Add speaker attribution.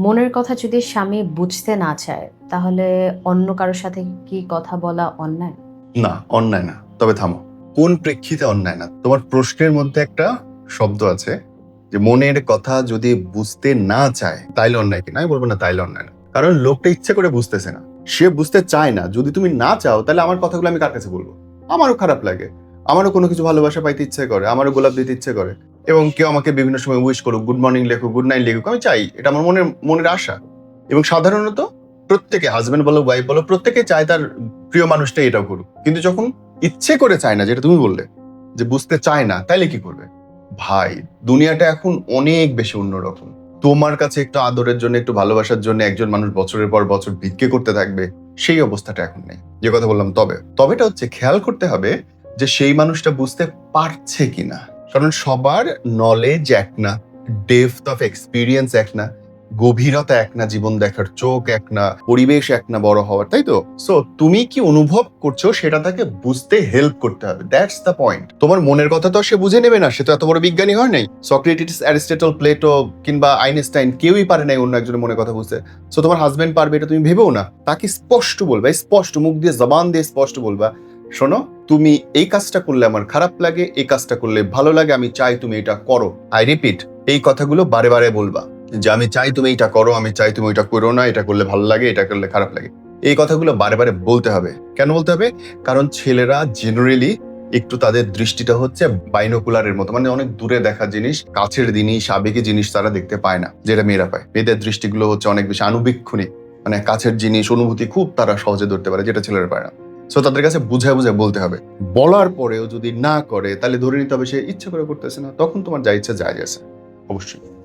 Speaker 1: মনের কথা যদি স্বামী বুঝতে না চায়, তাহলে অন্য কারোর সাথে কি কথা বলা অন্যায়?
Speaker 2: না অন্যায় না। তবে থামো। কোন প্রেক্ষিতে অন্যায় না? তোমার প্রশ্নের মধ্যে একটা শব্দ আছে যে মনের কথা যদি বুঝতে না চায়, তাইলে অন্যায় কিনা আমি বলব না তাইলে অন্যায় না। কারণ লোকটা ইচ্ছে করে বুঝতেছে না। সে বুঝতে চায় না। যদি তুমি না চাও তাহলে আমার কথাগুলো আমি কার কাছে বলব? আমারও খারাপ লাগে। আমারও কোনো কিছু ভালোবাসা পাইতে ইচ্ছে করে, আমারও গোলাপ দিতে ইচ্ছে করে। এবং কেউ আমাকে বিভিন্ন সময় উইশ করুক গুড মর্নিং লেখুক গুড নাইট লেখুক, আমি চাই। এটা আমার মনের মনের আশা। এবং সাধারণত প্রত্যেকে হাজবেন্ড বলো ওয়াইফ বলো, প্রত্যেকে চায় তার প্রিয় মানুষটাই এটাও করুক। কিন্তু যখন ইচ্ছে করে চায় না, যেটা তুমি বললে, যে বুঝতে চায় না, তাইলে কি করবে? ভাই, দুনিয়াটা এখন অনেক বেশি অন্যরকম। তোমার কাছে একটু আদরের জন্য, একটু ভালোবাসার জন্য একজন মানুষ বছরের পর বছর ভিক্ষে করতে থাকবে, সেই অবস্থাটা এখন নেই। যে কথা বললাম তবে, তবেটা হচ্ছে খেয়াল করতে হবে যে সেই মানুষটা বুঝতে পারছে কিনা। কারণ সবার নলেজ এক না ডেপথ অফ এক্সপিরিয়েন্স এক না, গভীরতা এক না, জীবন দেখার চোখ এক না, পরিবেশ এক না, বড় হওয়ার, তাই তো? সো তুমি কি অনুভব করছ সেটা তাকে বুঝতে হেল্প করতে হবে দ্যাটস দ্য পয়েন্ট তোমার মনের কথা তো সে বুঝে নেবে না, সে তো এত বড় বিজ্ঞানী হয় নাই। সক্রেটিস অ্যারিস্টেটল প্লেটো কিংবা আইনস্টাইন কেউই পারে নাই অন্য একজনের মনের কথা বুঝতে। সো তোমার হাজবেন্ড পারবে এটা তুমি ভেবেও না। তাকে স্পষ্ট বলবা স্পষ্ট মুখ দিয়ে জবান দিয়ে স্পষ্ট বলবা, শোনো তুমি এই কাজটা করলে আমার খারাপ লাগে, এই কাজটা করলে ভালো লাগে, আমি চাই তুমি এটা করো। আই রিপিট এই কথাগুলো বারে বারে বলবা, যে আমি চাই তুমি এটা করো, আমি চাই তুমি এটা করো না, এটা করলে ভালো লাগে, এটা করলে খারাপ লাগে। এই কথাগুলো বারে বারে বলতে হবে। কেন বলতে হবে? কারণ ছেলেরা জেনারেলি একটু তাদের দৃষ্টিটা হচ্ছে বাইনোকুলারের মতো মানে অনেক দূরে দেখা জিনিস, কাছের জিনিস, আবেগী জিনিস তারা দেখতে পায় না, যেটা মেয়েরা পায়। মেয়েদের দৃষ্টিগুলো হচ্ছে অনেক বেশি আনুবীক্ষণিক মানে কাছের জিনিস, অনুভূতি খুব তারা সহজে ধরতে পারে, যেটা ছেলেরা পায় না। সো তাদের কাছে বুঝায় বুঝায় বলতে হবে। বলার পরেও যদি না করে, তাহলে ধরে নিতে হবে সে ইচ্ছে করে করতেছে না, তখন তোমার যা ইচ্ছা যায় আছে অবশ্যই।